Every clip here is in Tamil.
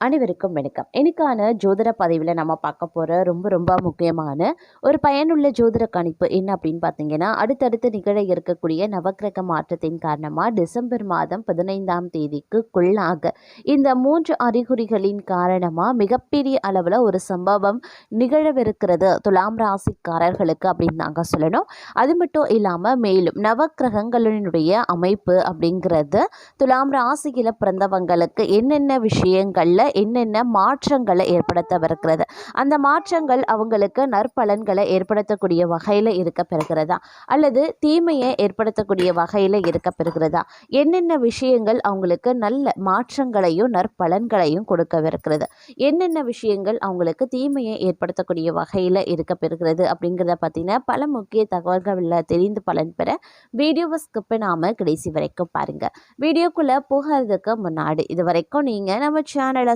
அனைவருக்கும் வணக்கம். இன்னைக்கான ஜோதிட பதிவில் நம்ம பார்க்க போகிற ரொம்ப ரொம்ப முக்கியமான ஒரு பயனுள்ள ஜோதிட கணிப்பு என்ன அப்படின்னு பார்த்தீங்கன்னா அடுத்தடுத்து நிகழ இருக்கக்கூடிய நவக்கிரக மாற்றத்தின் காரணமாக டிசம்பர் மாதம் பதினைந்தாம் தேதிக்குள்ளாக இந்த மூன்று அறிகுறிகளின் காரணமாக மிகப்பெரிய அளவில் ஒரு சம்பவம் நிகழவிருக்கிறது. துலாம் ராசிக்காரர்களுக்கு அப்படின்னு நாங்கள் சொல்லணும். அது மட்டும் இல்லாமல் மேலும் நவக்கிரகங்களினுடைய அமைப்பு அப்படிங்கிறது துலாம் ராசியில் பிறந்தவங்களுக்கு என்னென்ன விஷயங்களில் என்னென்ன மாற்றங்களை ஏற்படுத்தவிருக்கிறது. அந்த மாற்றங்கள் அவங்களுக்கு நற்பலன்களை ஏற்படுத்தக்கூடிய வகையில் இருக்க பெறுகிறதா அல்லது தீமையை ஏற்படுத்தக்கூடிய வகையில் இருக்க பெறுகிறதா என்னென்ன விஷயங்கள் அவங்களுக்கு நல்ல மாற்றங்களையும் நற்பலன்களையும் கொடுக்கவிருக்கிறது? என்னென்ன விஷயங்கள் அவங்களுக்கு தீமையை ஏற்படுத்தக்கூடிய வகையில் இருக்க பெறுகிறது அப்படிங்கிறத பற்றின பல முக்கிய தகவல்களில் தெரிந்து பலன் பெற வீடியோவை ஸ்கிப் நாம கடைசி வரைக்கும் பாருங்கள் வீடியோக்குள்ளே போகிறதுக்கு முன்னாடி இது வரைக்கும் நீங்கள் நம்ம சேனலை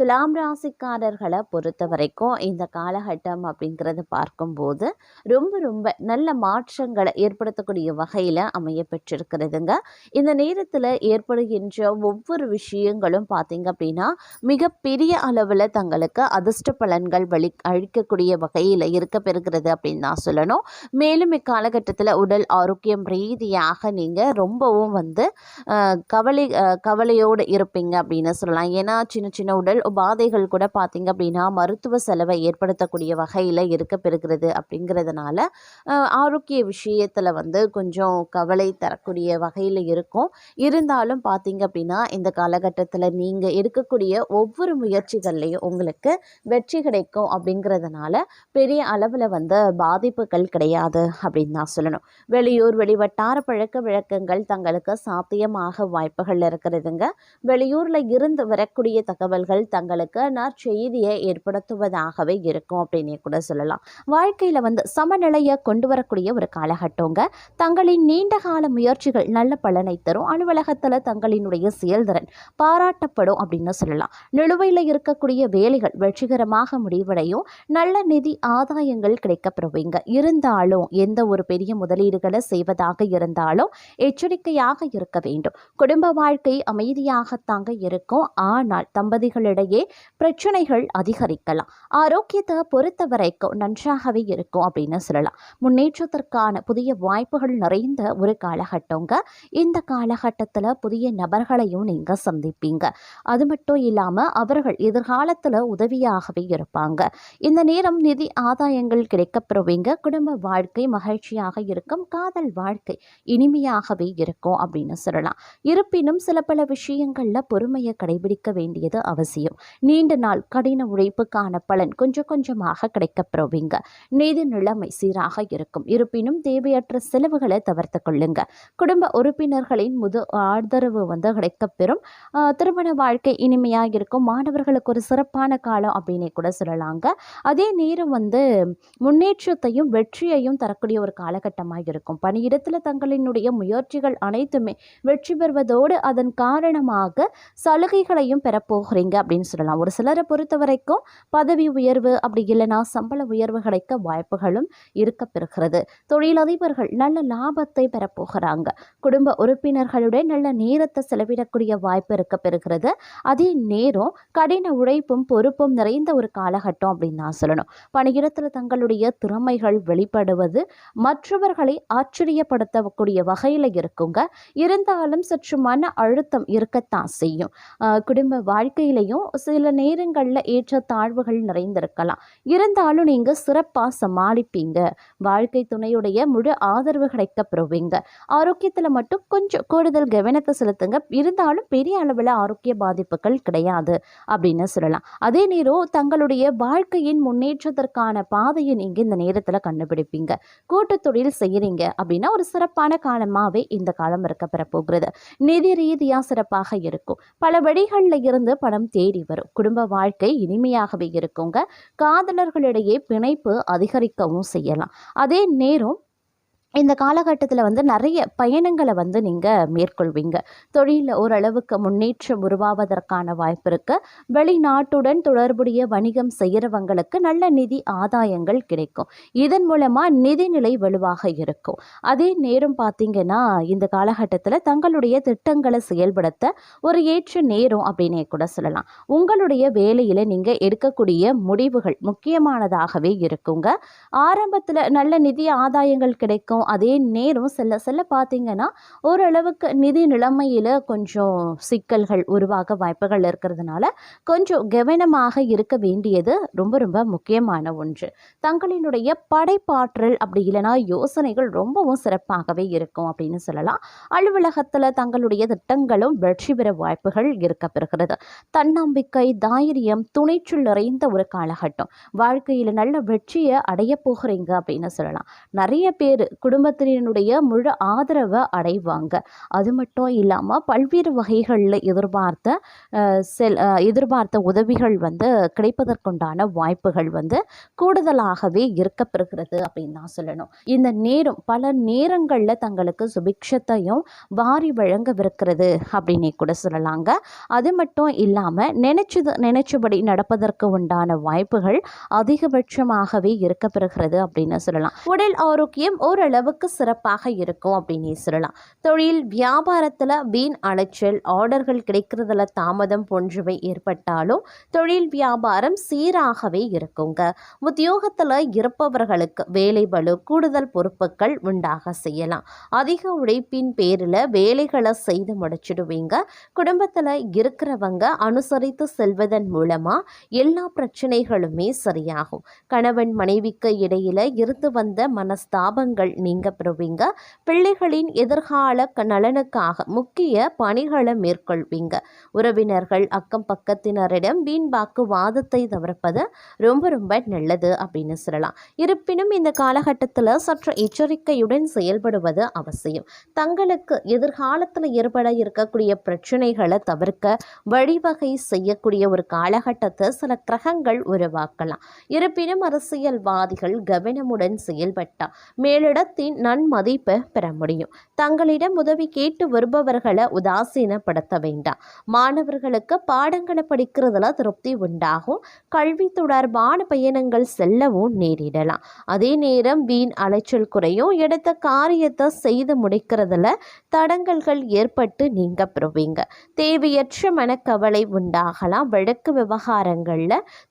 துலாம் ராசிக்காரர்களை பொறுத்த வரைக்கும் இந்த காலகட்டம் அப்படிங்கிறத பார்க்கும்போது ரொம்ப ரொம்ப நல்ல மாற்றங்களை ஏற்படுத்தக்கூடிய வகையில் அமைய பெற்றிருக்கிறதுங்க. இந்த நேரத்தில் ஏற்படுகின்ற ஒவ்வொரு விஷயங்களும் பார்த்திங்க அப்படின்னா மிகப்பெரிய அளவில் தங்களுக்கு அதிர்ஷ்ட பலன்கள் வழி அழிக்கக்கூடிய வகையில் இருக்க பெறுகிறது அப்படின்னு தான் சொல்லணும். மேலும் இக்காலகட்டத்தில் உடல் ஆரோக்கியம் ரீதியாக நீங்கள் ரொம்பவும் வந்து கவலை கவலையோடு இருப்பீங்க அப்படின்னு சொல்லலாம். ஏன்னா சின்ன சின்ன உடல் பாதைகள் கூட பார்த்திங்க அப்படின்னா மருத்துவ செலவை ஏற்படுத்தக்கூடிய வகையில் இருக்க பெறுகிறது அப்படிங்கிறதுனால ஆரோக்கிய விஷயத்தில் வந்து கொஞ்சம் கவலை தரக்கூடிய வகையில் இருக்கும். இருந்தாலும் பார்த்திங்க அப்படின்னா இந்த காலகட்டத்தில் நீங்கள் எடுக்கக்கூடிய ஒவ்வொரு முயற்சிகள்லையும் உங்களுக்கு வெற்றி கிடைக்கும் அப்படிங்கிறதுனால பெரிய அளவில் வந்து பாதிப்புகள் கிடையாது அப்படின்னு தான் சொல்லணும். வெளியூர் வெளிவட்டார பழக்க வழக்கங்கள் தங்களுக்கு சாத்தியமாக வாய்ப்புகள் இருக்கிறதுங்க. வெளியூரில் இருந்து வரக்கூடிய தகவல்கள் தங்களுக்கு நற்செய்தியை ஏற்படுத்துவதாகவே இருக்கும் அப்படின்னு கூட சொல்லலாம். வாழ்க்கையில் வந்து சமநிலையை கொண்டு வரக்கூடிய ஒரு காலகட்டங்க. தங்களின் நீண்ட கால முயற்சிகள் நல்ல பலனை தரும். அலுவலகத்தில் தங்களினுடைய செயல்திறன் பாராட்டப்படும் அப்படின்னு சொல்லலாம். நிலுவையில் இருக்கக்கூடிய வேலைகள் வெற்றிகரமாக முடிவடையும். நல்ல நிதி ஆதாயங்கள் கிடைக்கப்பெறுவீங்க. இருந்தாலும் எந்த ஒரு பெரிய முதலீடுகளை செய்வதாக இருந்தாலும் எச்சரிக்கையாக இருக்க வேண்டும். குடும்ப வாழ்க்கை அமைதியாகத்தாங்க இருக்கும். ஆனால் தம்பதிகளிடம் இடையே பிரச்சனைகள் அதிகரிக்கலாம். ஆரோக்கியத்தை பொறுத்த வரைக்கும் நன்றாகவே இருக்கும் அப்படின்னு சொல்லலாம். முன்னேற்றத்திற்கான புதிய வாய்ப்புகள் நிறைந்த ஒரு காலகட்டங்க. இந்த காலகட்டத்தில் புதிய நபர்களையும் நீங்கள் சந்திப்பீங்க. அது மட்டும் இல்லாமல் அவர்கள் எதிர்காலத்தில் உதவியாகவே இருப்பாங்க. இந்த நேரம் நிதி ஆதாயங்கள் கிடைக்கப்பெறுவீங்க. குடும்ப வாழ்க்கை மகிழ்ச்சியாக இருக்கும். காதல் வாழ்க்கை இனிமையாகவே இருக்கும் அப்படின்னு சொல்லலாம். இருப்பினும் சில பல விஷயங்களில் பொறுமையை கடைபிடிக்க வேண்டியது அவசியம். நீண்ட நாள் கடின உழைப்புக்கான பலன் கொஞ்சம் கொஞ்சமாக கிடைக்கப்பெறுவீங்க. நிதி நிலைமை சீராக இருக்கும். இருப்பினும் தேவையற்ற செலவுகளை தவிர்த்து கொள்ளுங்க. குடும்ப உறுப்பினர்களின் முது ஆதரவு வந்து கிடைக்கப்பெறும். திருமண வாழ்க்கை இனிமையாக இருக்கும் மாணவர்களுக்கு ஒரு சிறப்பான காலம் அப்படின்னே கூட சொல்லலாங்க. அதே நேரம் வந்து முன்னேற்றத்தையும் வெற்றியையும் தரக்கூடிய ஒரு காலகட்டமாக இருக்கும் பணியிடத்தில் தங்களினுடைய முயற்சிகள் அனைத்துமே வெற்றி பெறுவதோடு அதன் காரணமாக சலுகைகளையும் பெறப்போகிறீங்க அப்படின்னு சொல்லலாம். ஒரு சிலரை பொறுத்த வரைக்கும் பதவி உயர்வு அப்படி இல்லைனா சம்பள உயர்வு கிடைக்க வாய்ப்புகளும் இருக்க பெறுகிறது. தொழிலதிபர்கள் நல்ல லாபத்தை பெறப்போகிறாங்க குடும்ப உறுப்பினர்களுடன் நல்ல நேரத்தை செலவிடக்கூடிய வாய்ப்பு இருக்க பெறுகிறது. அதே நேரம் கடின உழைப்பும் பொறுப்பும் நிறைந்த ஒரு காலகட்டம் அப்படின்னு நான் சொல்லணும். பணியிடத்தில் தங்களுடைய திறமைகள் வெளிப்படுவது மற்றவர்களை ஆச்சரியப்படுத்தக்கூடிய வகையில் இருக்குங்க. இருந்தாலும் சற்று மன அழுத்தம் இருக்கத்தான் செய்யும். குடும்ப வாழ்க்கையிலையும் சில நேரங்களில் ஏற்ற தாழ்வுகள் நிறைந்திருக்கலாம். இருந்தாலும் நீங்கள் சிறப்பாக சமாளிப்பீங்க. வாழ்க்கை துணையுடைய முழு ஆதரவு கிடைக்கப்பெறுவீங்க ஆரோக்கியத்தில் மட்டும் கொஞ்சம் கூடுதல் கவனத்தை செலுத்துங்க. இருந்தாலும் பெரிய அளவில் ஆரோக்கிய பாதிப்புகள் கிடையாது அப்படின்னு சொல்லலாம். அதே நேரம் தங்களுடைய வாழ்க்கையின் முன்னேற்றத்திற்கான பாதையை நீங்கள் இந்த நேரத்தில் கண்டுபிடிப்பீங்க. கூட்டு தொழில் செய்கிறீங்க அப்படின்னா ஒரு சிறப்பான காலமாகவே இந்த காலம் இருக்க போகிறது. நிதி ரீதியாக சிறப்பாக இருக்கும். பல வழிகளில் இருந்து பணம் தேடி வரும். குடும்ப வாழ்க்கை இனிமையாகவே இருக்குங்க. காதலர்களிடையே பிணைப்பு அதிகரிக்கவும் செய்யலாம். அதே நேரம் இந்த காலகட்டத்தில் வந்து நிறைய பயணங்களை வந்து நீங்கள் மேற்கொள்வீங்க. தொழிலில் ஓரளவுக்கு முன்னேற்றம் உருவாவதற்கான வாய்ப்பு இருக்குது வெளிநாட்டுடன் தொடர்புடைய வணிகம் செய்கிறவங்களுக்கு நல்ல நிதி ஆதாயங்கள் கிடைக்கும். இதன் மூலமாக நிதிநிலை வலுவாக இருக்கும். அதே நேரம் பார்த்தீங்கன்னா இந்த காலகட்டத்தில் தங்களுடைய திட்டங்களை செயல்படுத்த ஒரு ஏற்ற நேரம் அப்படின்னே கூட சொல்லலாம். உங்களுடைய வேலையில் நீங்கள் எடுக்கக்கூடிய முடிவுகள் முக்கியமானதாகவே இருக்குங்க. ஆரம்பத்தில் நல்ல நிதி ஆதாயங்கள் கிடைக்கும். இருக்கும் அதே நேரம் செல்ல செல்ல பார்த்தீங்கன்னா ஓரளவுக்கு நிதி நிலைமையில் கொஞ்சம் சிக்கல்கள் உருவாக வாய்ப்புகள் இருக்கிறதுனால கொஞ்சம் கவனமாக இருக்க வேண்டியது ரொம்ப ரொம்ப முக்கியமான ஒன்று. தங்களினுடைய படைப்பாற்றல் அப்படி இல்லைனா யோசனைகள் ரொம்பவும் சிறப்பாகவே இருக்கும் அப்படின்னு சொல்லலாம். அலுவலகத்தில் தங்களுடைய திட்டங்களும் வெற்றி பெற வாய்ப்புகள் இருக்க பெறுகிறது. தன்னம்பிக்கை தைரியம் துணிச்சல் நிறைந்த ஒரு காலகட்டம். வாழ்க்கையில் நல்ல வெற்றியை அடைய போகிறீங்க அப்படின்னு சொல்லலாம். நிறைய பேர் குடும்பத்தினுடைய முழு ஆதரவை அடைவாங்க. அது மட்டும் இல்லாமல் பல்வேறு வகைகளில் எதிர்பார்த்த செல் எதிர்பார்த்த உதவிகள் வந்து கிடைப்பதற்குண்டான வாய்ப்புகள் வந்து கூடுதலாகவே இருக்கப்பெறுகிறது அப்படின்னு தான் சொல்லணும். இந்த நேரம் பல நேரங்களில் தங்களுக்கு சுபிக்ஷத்தையும் வாரி வழங்கவிருக்கிறது அப்படின்னு கூட சொல்லலாங்க. அது மட்டும் இல்லாமல் நினைச்சது நினைச்சபடி நடப்பதற்கு உண்டான வாய்ப்புகள் அதிகபட்சமாகவே இருக்கப்பெறுகிறது அப்படின்னு சொல்லலாம். உடல் ஆரோக்கியம் அளவுக்கு சிறப்பாக இருக்கும் அப்படின்னு சொல்லலாம். தொழில் வியாபாரத்தில் வீண் அலைச்சல் ஆர்டர்கள் கிடைக்கிறதுல தாமதம் போன்றவை ஏற்பட்டாலும் தொழில் வியாபாரம் சீராகவே இருக்குங்க. உத்தியோகத்தில் இருப்பவர்களுக்கு வேலை பலு கூடுதல் பொறுப்புகள் உண்டாக செய்யலாம். அதிக உழைப்பின் பேரில் வேலைகளை செய்து முடிச்சிடுவீங்க. குடும்பத்தில் இருக்கிறவங்க அனுசரித்து செல்வதன் மூலமாக எல்லா பிரச்சனைகளுமே சரியாகும். கணவன் மனைவிக்கு இடையில இருந்து வந்த மனஸ்தாபங்கள் நீங்க பெறுவீங்க. பிள்ளைகளின் எதிர்கால நலனுக்காக முக்கிய பணிகளை மேற்கொள்வீங்க. உறவினர்கள் அக்கம் பக்கத்தினரிடம் வீண் வாக்குவாதத்தை தவிர்ப்பது ரொம்ப ரொம்ப நல்லது அப்படின்னு சொல்லலாம். இருப்பினும் இந்த காலகட்டத்தில் சற்று எச்சரிக்கையுடன் செயல்படுவது அவசியம். தங்களுக்கு எதிர்காலத்தில் ஏற்பட இருக்கக்கூடிய பிரச்சனைகளை தவிர்க்க வழிவகை செய்யக்கூடிய ஒரு காலகட்டத்தை சில கிரகங்கள் உருவாக்கலாம். இருப்பினும் அரசியல்வாதிகள் கவனமுடன் செயல்பட்டால் மேலிடத்தின் நன்மதிப்பை பெற முடியும். தங்களிடம் உதவி கேட்டு வருபவர்களை உதாசீனப்படுத்த வேண்டாம். மாணவர்களுக்கு பாடங்களை படிக்கிறதுல திருப்தி உண்டாகும். கல்வி தொடர்பான பயணங்கள் செல்லவும் நேரிடலாம். அதே நேரம் வீண் அலைச்சல் குறையும். எடுத்த காரியத்தை செய்து முடிக்கிறதுல தடங்கல்கள் ஏற்பட்டு நீங்க பெறுவீங்க. தேவையற்ற மனக்கவலை உண்டாகலாம். வழக்கு விவகாரங்களில்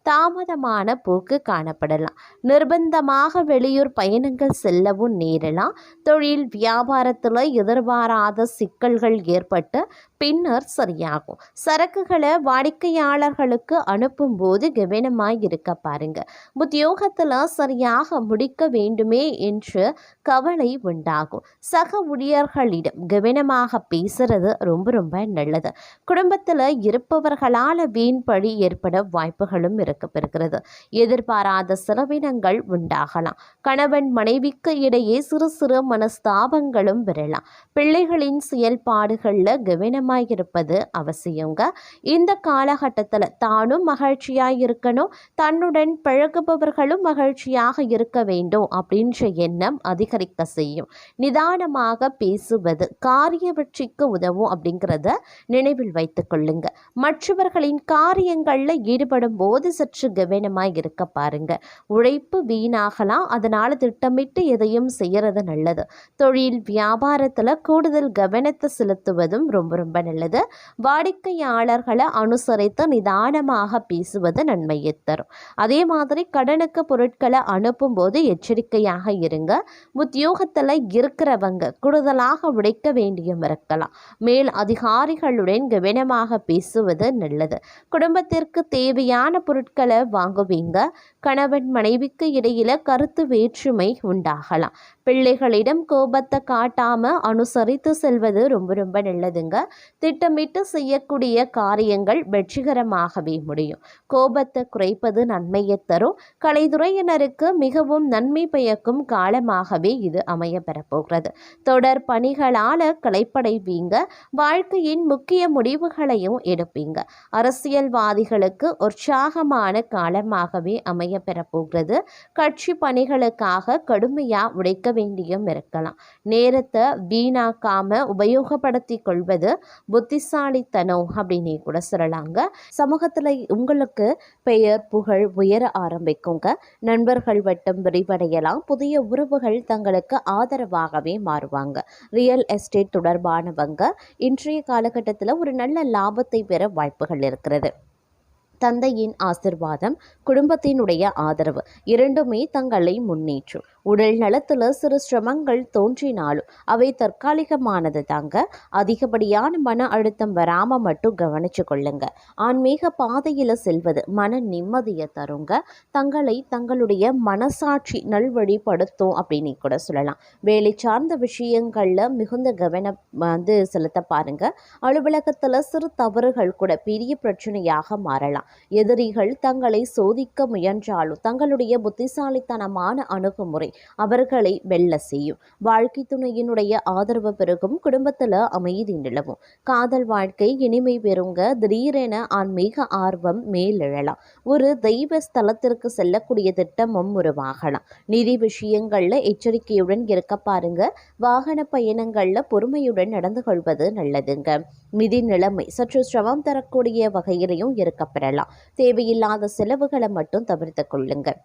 தாமதமான போக்கு காணப்படலாம். நிர்பந்தமாக வெளியூர் பயணங்கள் செல்லவும் நேரலாம் தொழில் வியாபாரத்தில் எதிர்பாராத சிக்கல்கள் ஏற்பட்டு பின்னர் சரியாகும். சரக்குகளை வாடிக்கையாளர்களுக்கு அனுப்பும்போது கவனமாய் இருக்க பாருங்க. உத்தியோகத்தில் சரியாக முடிக்க வேண்டுமே என்று கவலை உண்டாகும். சக ஊழியர்களிடம் கவனமாக பேசுறது ரொம்ப ரொம்ப நல்லது. குடும்பத்தில் இருப்பவர்களால் வீண்பழி ஏற்பட வாய்ப்புகளும் இருக்கப்பெறுகிறது எதிர்பாராத செலவினங்கள் உண்டாகலாம். கணவன் மனைவிக்கு இடையே சிறு சிறு மனஸ்தாபங்களும் வரலாம். பிள்ளைகளின் செயல்பாடுகளில் கவனமாக இருப்பது அவசியங்க. இந்த காலகட்டத்தில் தானும் மகிழ்ச்சியாக இருக்கணும் தன்னுடன் பழகுபவர்களும் மகிழ்ச்சியாக இருக்க வேண்டும் அப்படின்ற எண்ணம் அதிகரிக்க செய்யும். நிதானமாக பேசுவது காரிய வெற்றிக்கு உதவும் அப்படிங்கிறத நினைவில் வைத்துக் கொள்ளுங்க. மற்றவர்களின் காரியங்களில் ஈடுபடும் போது சற்று கவனமாக இருக்க பாருங்க. உழைப்பு வீணாகலாம் அதனால திட்டமிட்டு எதையும் செய்யறது நல்லது. தொழில் வியாபாரத்தில் கூடுதல் கவனத்தை செலுத்துவதும் ரொம்ப ரொம்ப நல்லது வாடிக்கையாளர்களை அனுசரித்து நிதானமாக பேசுவது நன்மையை தரும். அதே மாதிரி கடனுக்கு பொருட்களை அனுப்பும்போது எச்சரிக்கையாக இருங்க. உத்தியோகத்தில் இருக்கிறவங்க கூடுதலாக உழைக்க வேண்டியும் இருக்கலாம். மேல் அதிகாரிகளுடன் கவனமாக பேசுவது நல்லது. குடும்பத்திற்கு தேவையான பொருட்களை வாங்குவீங்க. கணவன் மனைவிக்கு இடையில கருத்து வேற்றுமை உண்டாகலாம். பிள்ளைகளிடம் கோபத்தை காட்டாமல் அனுசரித்து செல்வது ரொம்ப ரொம்ப நல்லதுங்க. திட்டமிட்டு செய்யக்கூடிய காரியங்கள் வெற்றிகரமாகவே முடியும். கோபத்தை குறைப்பது நன்மையை தரும். கலைத்துறையினருக்கு மிகவும் நன்மை பயக்கும் காலமாகவே இது அமைய பெறப்போகிறது. தொடர் பணிகளால் களைப்படைவீங்க வாழ்க்கையின் முக்கிய முடிவுகளையும் எடுப்பீங்க. அரசியல்வாதிகளுக்கு உற்சாகமான காலமாகவே அமைய பெறப்போகிறது. கட்சி பணிகளுக்காக கடுமையாக உழைக்க வேண்டியும் இருக்கலாம். நேரத்தை வீணாக்காம உபயோகப்படுத்தி கொள்வது புத்திசாலித்தனம் அப்படின்னு கூட சொல்லலாங்க. சமூகத்தில் உங்களுக்கு பெயர் புகழ் உயர ஆரம்பிக்குங்க. நண்பர்கள் வட்டம் விரிவடையலாம். புதிய உறவுகள் தங்களுக்கு ஆதரவாகவே மாறுவாங்க. ரியல் எஸ்டேட் தொடர்பானவங்க இன்றைய காலகட்டத்தில் ஒரு நல்ல லாபத்தை பெற வாய்ப்புகள் இருக்கிறது. தந்தையின் ஆசிர்வாதம் குடும்பத்தினுடைய ஆதரவு இரண்டுமே தங்களை முன்னேற்றும். உடல் நலத்தில் சிறு சிரமங்கள் தோன்றினாலும் அவை தற்காலிகமானது தாங்க. அதிகப்படியான மன அழுத்தம் வராமல் மட்டும் கவனிச்சு கொள்ளுங்க. ஆன்மீக பாதையில் செல்வது மன நிம்மதியை தருங்க. தங்களை தங்களுடைய மனசாட்சி நல்வழிப்படுத்தும் அப்படின்னு கூட சொல்லலாம். வேலை சார்ந்த விஷயங்களில் மிகுந்த கவனம் வந்து செலுத்த பாருங்க. அலுவலகத்தில் சிறு தவறுகள் கூட பெரிய பிரச்சனையாக மாறலாம். எதிரிகள் தங்களை சோதிக்க முயன்றாலும் தங்களுடைய புத்திசாலித்தனமான அணுகுமுறை அவர்களை வெல்ல செய்யும். வாழ்க்கை துணையினுடைய ஆதரவு பெருகும். குடும்பத்தில் அமைதி நிலவும். காதல் வாழ்க்கை இனிமை பெறுங்க. திடீரென ஆன்மீக ஆர்வம் மேலெழலாம். ஒரு தெய்வ ஸ்தலத்திற்கு செல்லக்கூடிய திட்டமும் உருவாகலாம். நிதி விஷயங்களில் எச்சரிக்கையுடன் இருக்க பாருங்க. வாகன பயணங்களில் பொறுமையுடன் நடந்து கொள்வது நல்லதுங்க. நிதி நிலைமை சற்று சிரமம் தரக்கூடிய வகையிலையும் இருக்கப்பெறலாம். தேவையில்லாத செலவுகளை மட்டும் தவிர்த்து கொள்ளுங்கள்